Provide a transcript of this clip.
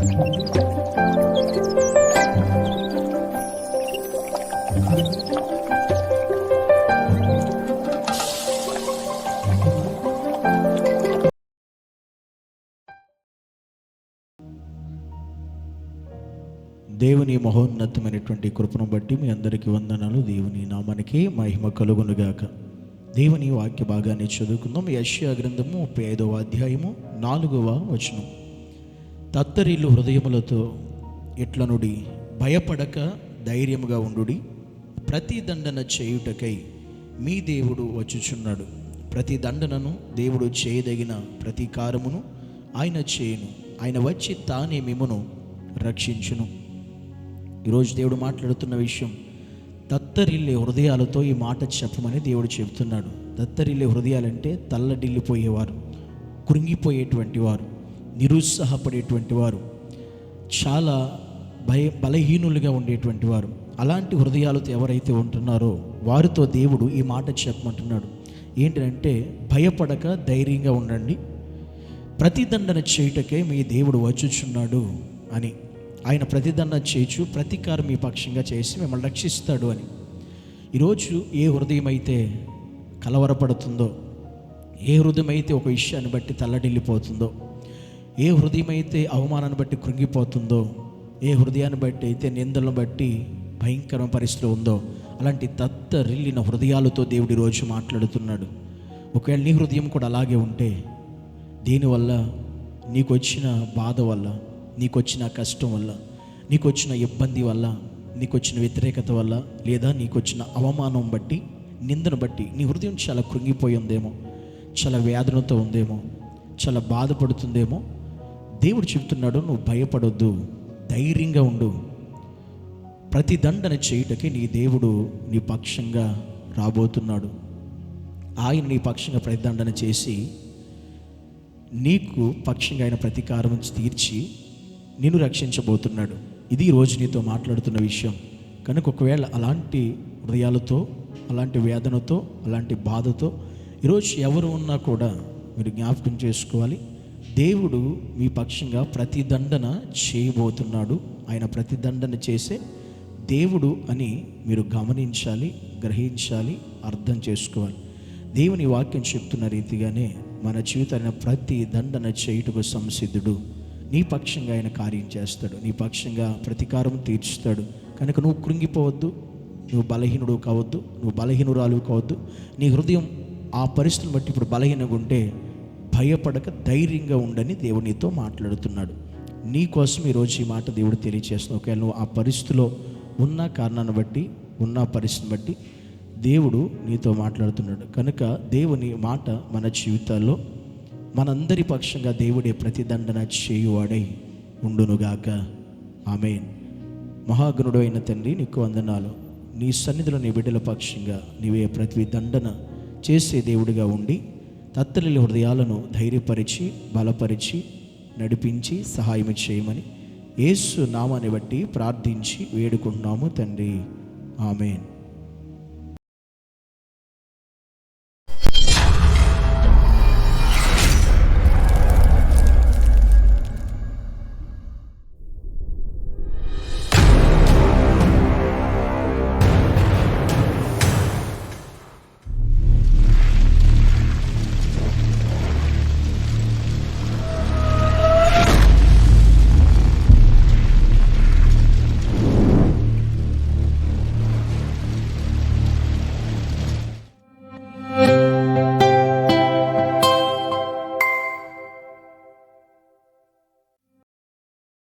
దేవుని మహోన్నతమైనటువంటి కృపను బట్టి మీ అందరికీ వందనాలు. దేవుని నామానికి మహిమ కలుగునుగాక. దేవుని వాక్య భాగాన్ని చదువుకుందాం. యశ్యా గ్రంథము ముప్పై ఐదవ అధ్యాయము నాలుగవ వచనం. తత్తరిల్లు హృదయములతో ఇట్లనుడి భయపడక ధైర్యముగా ఉండుడి. ప్రతి దండన చేయుటకై మీ దేవుడు వచ్చుచున్నాడు. ప్రతి దండనను దేవుడు చేయదగిన ప్రతీకారమును ఆయన చేయను. ఆయన వచ్చి తానే మిమ్మను రక్షించును. ఈరోజు దేవుడు మాట్లాడుతున్న విషయం తత్తరిల్లే హృదయాలతో ఈ మాట చెప్పమని దేవుడు చెబుతున్నాడు. తత్తరిల్లే హృదయాలంటే తల్లడిల్లిపోయేవారు కృంగిపోయేటువంటి వారు. నిరుత్సాహపడేటువంటి వారు చాలా భయ బలహీనులుగా ఉండేటువంటి వారు అలాంటి హృదయాలతో ఎవరైతే ఉంటున్నారో వారితో దేవుడు ఈ మాట చెప్పమంటున్నాడు. ఏంటంటే భయపడక ధైర్యంగా ఉండండి. ప్రతిదండన చేయుటకే మీ దేవుడు వచ్చుచున్నాడు అని. ఆయన ప్రతిదండన చేయొచ్చు ప్రతీకారం మీ పక్షంగా చేసి మిమ్మల్ని రక్షిస్తాడు అని. ఈరోజు ఏ హృదయం అయితే కలవరపడుతుందో ఏ హృదయం అయితే ఒక విషయాన్ని బట్టి తల్లడిల్లిపోతుందో ఏ హృదయం అయితే అవమానాన్ని బట్టి కృంగిపోతుందో ఏ హృదయాన్ని బట్టి అయితే నిందలను బట్టి భయంకర పరిస్థితిలో ఉందో అలాంటి తత్తరిల్లిన హృదయాలతో దేవుడు రోజు మాట్లాడుతున్నాడు. ఒకవేళ నీ హృదయం కూడా అలాగే ఉంటే దీనివల్ల నీకు వచ్చిన బాధ వల్ల నీకు వచ్చిన కష్టం వల్ల నీకు వచ్చిన ఇబ్బంది వల్ల నీకు వచ్చిన వ్యతిరేకత వల్ల లేదా నీకు వచ్చిన అవమానం బట్టి నిందను బట్టి నీ హృదయం చాలా కృంగిపోయి ఉందేమో చాలా వేదనతో ఉందేమో చాలా బాధపడుతుందేమో దేవుడు చెబుతున్నాడు నువ్వు భయపడొద్దు ధైర్యంగా ఉండు. ప్రతి దండన చేయుటకి నీ దేవుడు నీ పక్షంగా రాబోతున్నాడు. ఆయన నీ పక్షంగా ప్రతిదండన చేసి నీకు పక్షంగా ఆయన ప్రతీకారం తీర్చి నిన్ను రక్షించబోతున్నాడు. ఇది ఈరోజు నీతో మాట్లాడుతున్న విషయం. కనుక ఒకవేళ అలాంటి హృదయాలతో అలాంటి వేదనతో అలాంటి బాధతో ఈరోజు ఎవరు ఉన్నా కూడా మీరు జ్ఞాపకం చేసుకోవాలి. దేవుడు మీ పక్షంగా ప్రతిదండన చేయబోతున్నాడు. ఆయన ప్రతిదండన చేసే దేవుడు అని మీరు గమనించాలి గ్రహించాలి అర్థం చేసుకోవాలి. దేవుని వాక్యం చెప్తున్న రీతిగానే మన జీవితాన్ని ప్రతి దండన చేయుటకు సంసిద్ధుడు. నీ పక్షంగా ఆయన కార్యం చేస్తాడు. నీ పక్షంగా ప్రతీకారం తీర్చుతాడు. కనుక నువ్వు కృంగిపోవద్దు నువ్వు బలహీనుడు కావద్దు నువ్వు బలహీనురాలు కావద్దు. నీ హృదయం ఆ పరిస్థితిని బట్టి ఇప్పుడు బలహీనంగా ఉంటే భయపడక ధైర్యంగా ఉండని దేవునితో మాట్లాడుతున్నాడు. నీ కోసం ఈరోజు ఈ మాట దేవుడు తెలియచేస్తుంది ఒకవేళ నువ్వు ఆ పరిస్థితిలో ఉన్న కారణాన్ని బట్టి ఉన్న పరిస్థితిని బట్టి దేవుడు నీతో మాట్లాడుతున్నాడు. కనుక దేవుని మాట మన జీవితాల్లో మనందరి పక్షంగా దేవుడే ప్రతిదండన చేయువాడై ఉండునుగాక. ఆమెన్. మహాగణుడు అయిన తండ్రి నీకు వందనాలు. నీ సన్నిధిలో నీ బిడ్డల పక్షంగా నీవే ప్రతి దండన చేసే దేవుడిగా ఉండి తత్తలి హృదయాలను ధైర్యపరిచి బలపరిచి నడిపించి సహాయం చేయమని యేసు నామాన్ని బట్టి ప్రార్థించి వేడుకుంటున్నాము తండ్రి. ఆమెన్.